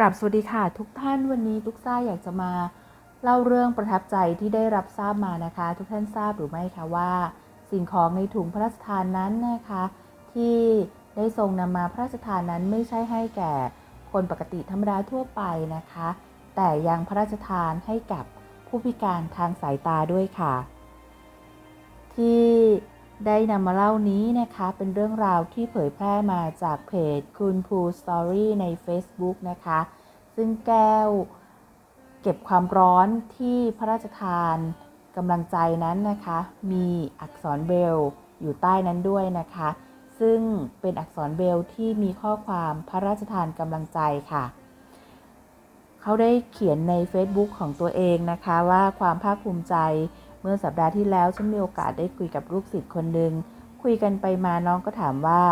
กราบสวัสดีค่ะ ทุกท่านวันนี้ทุกซ่าอยากจะมาเล่าเรื่องประทับใจที่ได้รับทราบมานะคะ ทุกท่านทราบหรือไม่คะว่า สิ่งของในถุงพระราชทานนั้นนะคะ ที่ได้ทรงนำมาพระราชทานนั้นไม่ใช่ให้แก่คนปกติธรรมดาทั่วไปนะคะ แต่ยังพระราชทานให้กับผู้พิการทางสายตาด้วยค่ะ ที่ ได้นำมาเล่านี้นะคะ เป็นเรื่องราวที่เผยแพร่มาจากเพจคุณพูสตอรี่ใน Facebook นะคะ ซึ่งแก้วเก็บความร้อนที่พระราชทานกำลังใจนั้นนะคะ มีอักษรเบล์อยู่ใต้นั้นด้วยนะคะ ซึ่งเป็นอักษรเบลที่มีข้อความพระราชทานกำลังใจค่ะ เขาได้เขียนใน Facebook ของตัวเองนะคะว่าความภาคภูมิใจ เมื่อสัปดาห์ที่แล้วฉันมีโอกาสได้คุยกับลูกศิษย์คนหนึ่งคุยกันไปมาน้องก็ถามว่า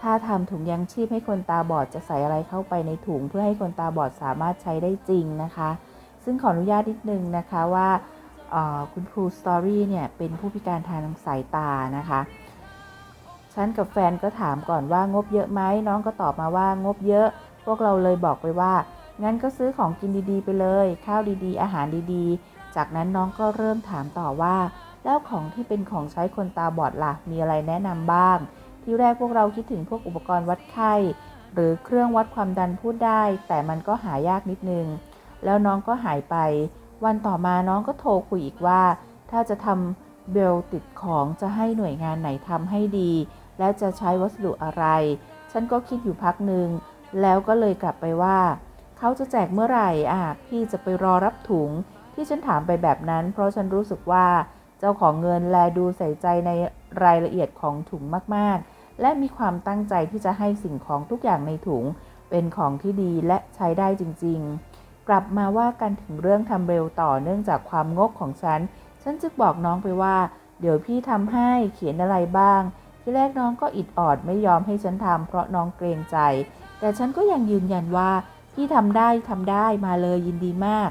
ถ้าทำถุงยังชีพให้คนตาบอดจะใส่อะไรเข้าไปในถุง เพื่อให้คนตาบอดสามารถใช้ได้จริงนะคะ ซึ่งขออนุญาตนิดนึงนะคะว่าคุณครูสตอรี่เนี่ยเป็นผู้พิการทางสายตานะคะฉันกับแฟนก็ถามก่อนว่างบเยอะไหมน้องก็ตอบมาว่างบเยอะ พวกเราเลยบอกไปว่า งั้นก็ซื้อของกินดีๆ ไปเลย ข้าวดีๆ อาหารดีๆ จากนั้นน้องก็เริ่มถามต่อว่า แล้วของที่เป็นของใช้คนตาบอดล่ะมีอะไรแนะนำบ้าง ที่แรกพวกเราคิดถึงพวกอุปกรณ์วัดไข้หรือเครื่องวัดความดันพูดได้ แต่มันก็หายากนิดนึง แล้วน้องก็หายไป วันต่อมาน้องก็โทรคุยอีกว่า ถ้าจะทำเบลติดของจะให้หน่วยงานไหนทำให้ดี และจะใช้วัสดุอะไร ฉันก็คิดอยู่พักหนึ่งแล้วก็เลยกลับไปว่า เขาจะแจกเมื่อไหร่อะพี่จะไปรอรับถุง ที่ฉันถามไปแบบนั้น เพราะฉันรู้สึกว่าเจ้าของเงินแลดูใส่ใจในรายละเอียดของถุงมากๆ และมีความตั้งใจที่จะให้สิ่งของทุกอย่างในถุง เป็นของที่ดีและใช้ได้จริง ๆ กลับมาว่ากันถึงเรื่องทำเร็วต่อเนื่องจากความงกของฉัน ฉันจึงบอกน้องไปว่า เดี๋ยวพี่ทำให้เขียนอะไรบ้าง ที่แรกน้องก็อิดออดไม่ยอมให้ฉันทำเพราะน้องเกรงใจ แต่ฉันก็ยังยืนยันว่าพี่ทำได้ทำได้มาเลยยินดีมาก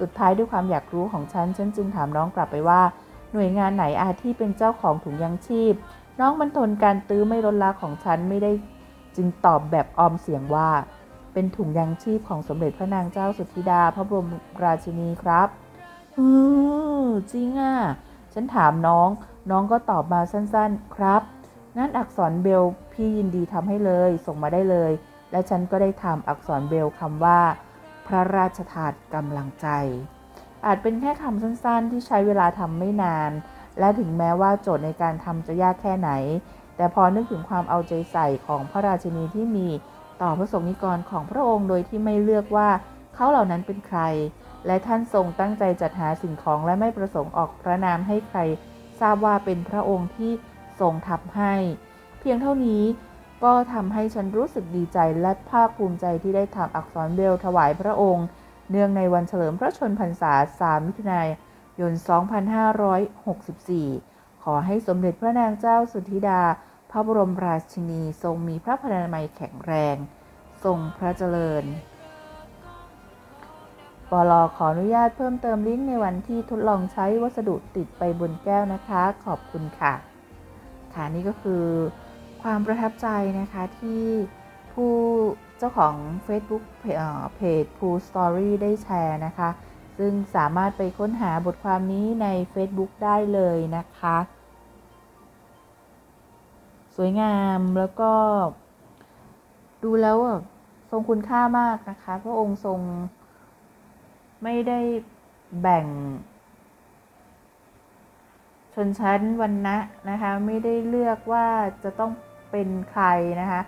สุดท้ายด้วยความอยากรู้ของฉัน ฉันจึงถามน้องกลับไปว่า หน่วยงานไหนอาที่เป็นเจ้าของถุงยังชีพ น้องมันทนการตื้อไม่ลดละของฉันไม่ได้ จึงตอบแบบออมเสียงว่า เป็นถุงยังชีพของสมเด็จพระนางเจ้าสุธิดา พระบรมราชินีครับอือจริงอะ ฉันถามน้อง น้องก็ตอบมาสั้นๆ ครับงั้นอักษรเบลพี่ยินดีทำให้เลย ส่งมาได้เลย และฉันก็ได้ทำอักษรเบลคำว่า พระราชทานกำลังใจ อาจเป็นแค่คำสั้นๆ ที่ใช้เวลาทำไม่นาน และถึงแม้ว่าโจทย์ในการทำจะยากแค่ไหน แต่พอนึกถึงความเอาใจใส่ของพระราชินีที่มีต่อพระสงฆ์นิกรของพระองค์โดยที่ไม่เลือกว่าเขาเหล่านั้นเป็นใคร และท่านทรงตั้งใจจัดหาสิ่งของและไม่ประสงค์ออกพระนามให้ใคร ทราบว่าเป็นพระองค์ที่ทรงทำให้ เพียงเท่านี้ ก็ทำให้ฉันรู้สึกดีใจและภาคภูมิใจที่ได้ทำอักษรเบลถวายพระองค์ เนื่องในวันเฉลิมพระชนพรรษา 3 มิถุนายน 2564 ขอให้สมเด็จพระนางเจ้าสุธิดา พระบรมราชินีทรงมีพระพลานามัยแข็งแรง ทรงพระเจริญปลอขออนุญาตเพิ่มเติมลิงก์ในวันที่ทดลองใช้วัสดุติดไปบนแก้วนะคะ ขอบคุณค่ะ ค่ะนี่ก็คือ ความประทับใจนะคะที่ผู้เจ้าของ Facebook เพจ p o o Story ได้แชร์นะคะ ซึ่งสามารถไปค้นหาบทความนี้ใน Facebook ได้เลยนะคะ สวยงามแล้วก็ดูแล้วทรงคุณค่ามากนะคะ พระองค์ทรงไม่ได้แบ่ง ชนชั้นวันนะนะคะ ไม่ได้เลือกว่าจะต้อง เป็นใครนะคะ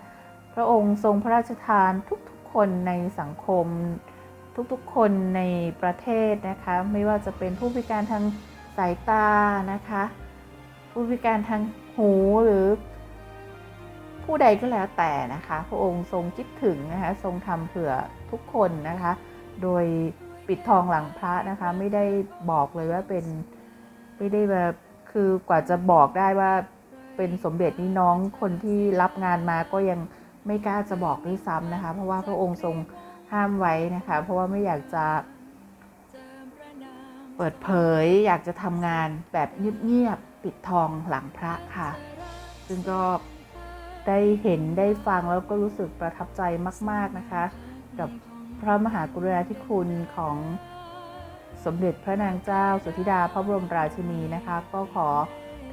พระองค์ทรงพระราชทานทุกๆคนในสังคม ทุกๆคนในประเทศนะคะไม่ว่าจะเป็นผู้พิการทางสายตานะคะผู้พิการทางหูหรือผู้ใดก็แล้วแต่นะคะ พระองค์ทรงคิดถึงนะคะทรงทำเผื่อทุกคนนะคะ โดยปิดทองหลังพระนะคะ ไม่ได้บอกเลยว่าเป็นไม่ได้แบบคือกว่าจะบอกได้ว่า เป็นสมเด็จนี่น้องคนที่รับงานมาก็ยังไม่กล้าจะบอกด้วยซ้ำนะคะ เพราะว่าพระองค์ทรงห้ามไว้นะคะ เพราะว่าไม่อยากจะเปิดเผยอยากจะทำงานแบบเงียบๆปิดทองหลังพระค่ะ ซึ่งก็ได้เห็นได้ฟังแล้วก็รู้สึกประทับใจมาก ๆนะคะ กับพระมหากรุณาธิคุณของสมเด็จพระนางเจ้า สุธิดาพระบรมราชินีนะคะ ก็ขอ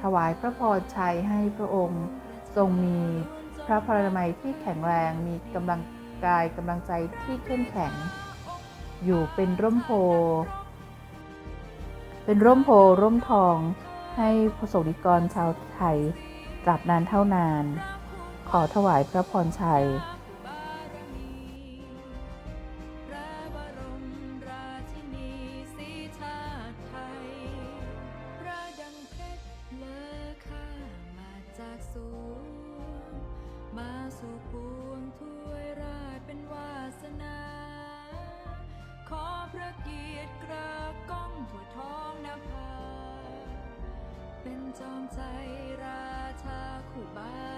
ถวายพระพรชัยให้พระองค์ ทรงมีพระพลานามัยที่แข็งแรงมีกำลังกายกำลังใจที่เข้มแข็ง อยู่เป็นร่มโพ เป็นร่มโพร่มทองให้พระสงฆ์นิกรชาวไทยตราบนานเท่านาน ขอถวายพระพรชัย เลอค่ามาจากสูง มาสู่ปวงถ้วยราชเป็นวาสนา ขอพระเกียรติกระก้องหัวท้องนภาเป็นจอมใจราชาคู่บา